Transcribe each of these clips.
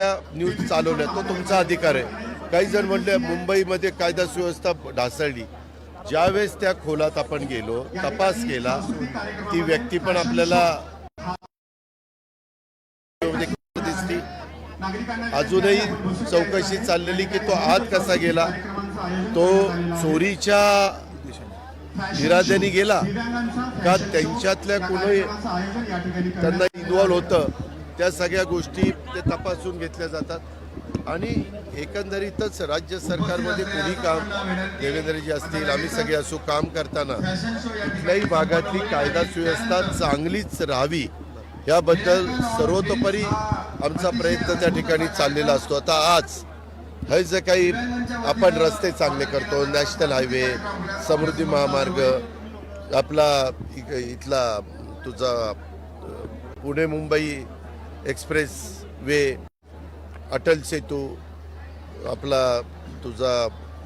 News चालवल्या. तो तुमचा अधिकार आहे. काही जण म्हणले मुंबईमध्ये कायदा सुव्यवस्था ढासळली. ज्यावेळेस त्या खोलात आपण गेलो तपास केला ती व्यक्ती पण आपल्याला दिसली. अजूनही चौकशी चाललेली की तो आत कसा गेला? तो चोरीच्या इराद्याने गेला? का त्यांच्यातल्या कोणी त्यांना इन्व्हॉल्व होतं? त्या सगळ्या गोष्टी ते तपासून घेतल्या जातात. आणि एकंदरीतच राज्य सरकारमध्ये कोणी काम देवेंद्रजी असतील आम्ही सगळे असो काम करताना कुठल्याही भागातली कायदा सुव्यवस्था चांगलीच राहावी याबद्दल सर्वतोपरी आमचा प्रयत्न त्या ठिकाणी चाललेला असतो. आता आज हे जे काही आपण रस्ते चांगले करतो नॅशनल हायवे समृद्धी महामार्ग आपला इथला तुझा पुणे मुंबई एक्सप्रेस वे अटल सेतू आपला तुझा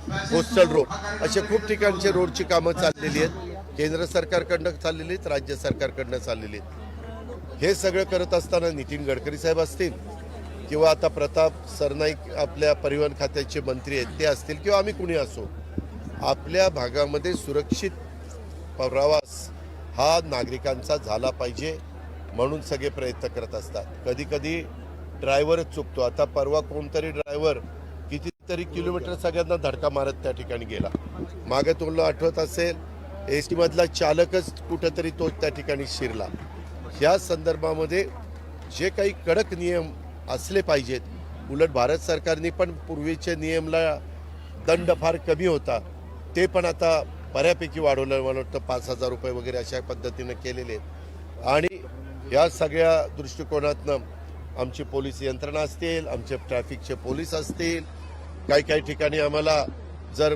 कोस्टल रोड असे खूप ठिकाणचे रोडची कामं चाललेली आहेत. केंद्र सरकारकडनं चाललेली आहेत राज्य सरकारकडनं चाललेली आहेत. हे सगळं करत असताना नितीन गडकरी साहेब असतील किंवा आता प्रताप सरनाईक आपल्या परिवहन खात्याचे मंत्री आहेत ते असतील किंवा आम्ही कुणी असो आपल्या भागामध्ये सुरक्षित प्रवास हा नागरिकांचा झाला पाहिजे. म्हणून सगळे प्रयत्न करत असतात. कधी कधी ड्रायव्हरच चुकतो. आता परवा कोणतरी ड्रायव्हर कितीतरी किलोमीटर सगळ्यांना धडका मारत त्या ठिकाणी गेला. मागे तुला आठवत असेल एस टीमधला चालकच कुठंतरी तो त्या ठिकाणी शिरला. ह्या संदर्भामध्ये जे काही कडक नियम असले पाहिजेत उलट भारत सरकारने पण पूर्वीचे नियमला दंड फार कमी होता. ते पण आता बऱ्यापैकी वाढवलं. मला वाटतं पाच हजार रुपये वगैरे अशा पद्धतीनं केलेले आहेत. आणि या सगळ्या दृष्टिकोनातनं आमची पोलीस यंत्रणा असतील आमचे ट्रॅफिकचे पोलीस असतील काही काही ठिकाणी आम्हाला जर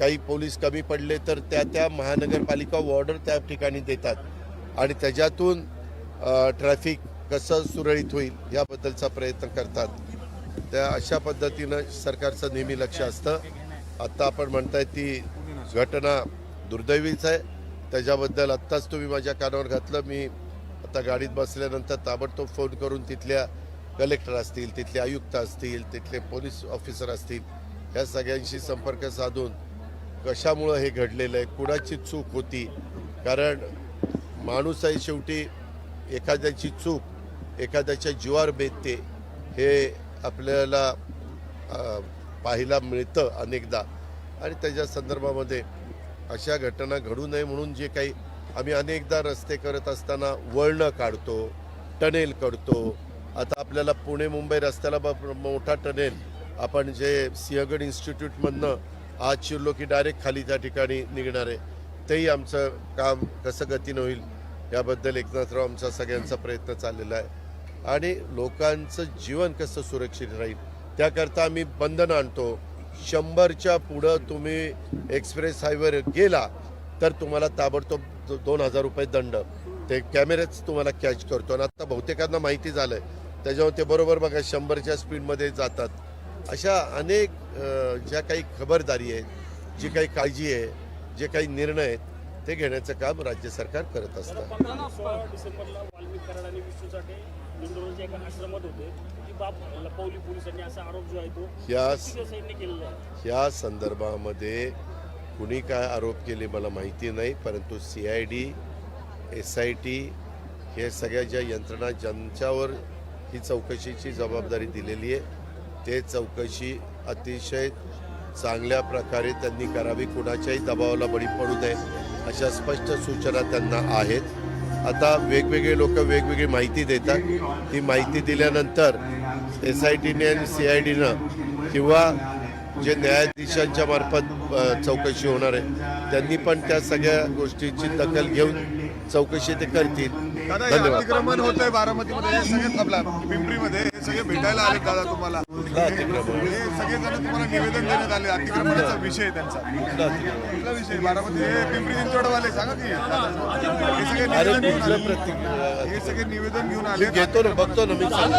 काही पोलीस कमी पडले तर त्या त्या महानगरपालिका वॉर्डर त्या ठिकाणी देतात. आणि त्याच्यातून ट्रॅफिक कसं सुरळीत होईल याबद्दलचा प्रयत्न करतात. त्या अशा पद्धतीनं सरकारचं नेहमी लक्ष असतं. आत्ता आपण म्हणताय ती घटना दुर्दैवीच आहे. त्याच्याबद्दल आत्ताच तुम्ही माझ्या कानावर घातलं. मी आता गाडीत बसल्यानंतर ताबडतोब फोन करून तिथल्या कलेक्टर असतील तिथले आयुक्त असतील तिथले पोलीस ऑफिसर असतील या सगळ्यांशी संपर्क साधून कशामुळं हे घडलेलं आहे कुणाची चूक होती? कारण माणूस आहे शेवटी एखाद्याची चूक एखाद्याच्या जीवावर बेतते हे आपल्याला पाहायला मिळतं अनेकदा. आणि त्याच्या संदर्भामध्ये अशा घटना घडू नये म्हणून जे काही आम्ही अनेकदा रस्ते करत असताना वळणं काढतो टनेल करतो. आता आपल्याला पुणे मुंबई रस्त्याला ब- मोठा टनेल आपण जे सिंहगड इन्स्टिट्यूटमधनं आज शिरलो की डायरेक्ट खाली त्या ठिकाणी निघणार आहे. तेही आमचं काम कसं गतीनं होईल याबद्दल एकनाथराव आमचा सगळ्यांचा प्रयत्न चाललेला आहे. आणि लोकांचं जीवन कसं सुरक्षित राहील त्याकरता आम्ही बंधन आणतो. शंभरच्या पुढं तुम्ही एक्सप्रेस हायवेवर गेला तर तुम्हाला ताबडतोब दोन हजार रुपये दंड. ते कॅमेरेच तुम्हाला कॅच करतो. आणि आता बहुतेकांना माहिती झालंय. त्याच्यामुळे ते बरोबर बघा शंभरच्या स्पीडमध्ये जातात. अशा अनेक ज्या काही खबरदारी आहेत जी काही काळजी आहे जे काही निर्णय आहेत ते घेण्याचं काम राज्य सरकार करत असतं. आहे आहे या संदर्भामध्ये कुणी काय आरोप केले मला माहिती नाही परंतु C I D S I T हे सगळ्या ज्या यंत्रणा ज्यांच्यावर ही चौकशीची जबाबदारी दिलेली आहे ते चौकशी अतिशय चांगल्या प्रकारे त्यांनी करावी कुणाच्याही दबावाला बळी पडू नये अशा स्पष्ट सूचना त्यांना आहेत. आता वेगवेगळे लोक वेगवेगळी माहिती देतात. ती माहिती दिल्यानंतर एस आय टीने आणि सी आय डीनं किंवा जे न्यायाधीशांच्या मार्फत चौकशी होणार आहे त्यांनी पण त्या सगळ्या गोष्टीची दखल घेऊन चौकशी ते करतील. अतिक्रमण होतंय बारामतीमध्ये हे सगळे आपला पिंपरीमध्ये हे सगळे भेटायला आले दादा तुम्हाला. हे सगळे जण तुम्हाला निवेदन देण्यात आले. अतिक्रमणाचा विषय आहे त्यांचा. कुठलं विषय बारामती हे पिंपरी चिंचवडवाले सांगा की. हे सगळे अरे निवेदन घेऊन आले. हे सगळे निवेदन घेऊन आले. घेतो ना बघतो ना मी सांगतो.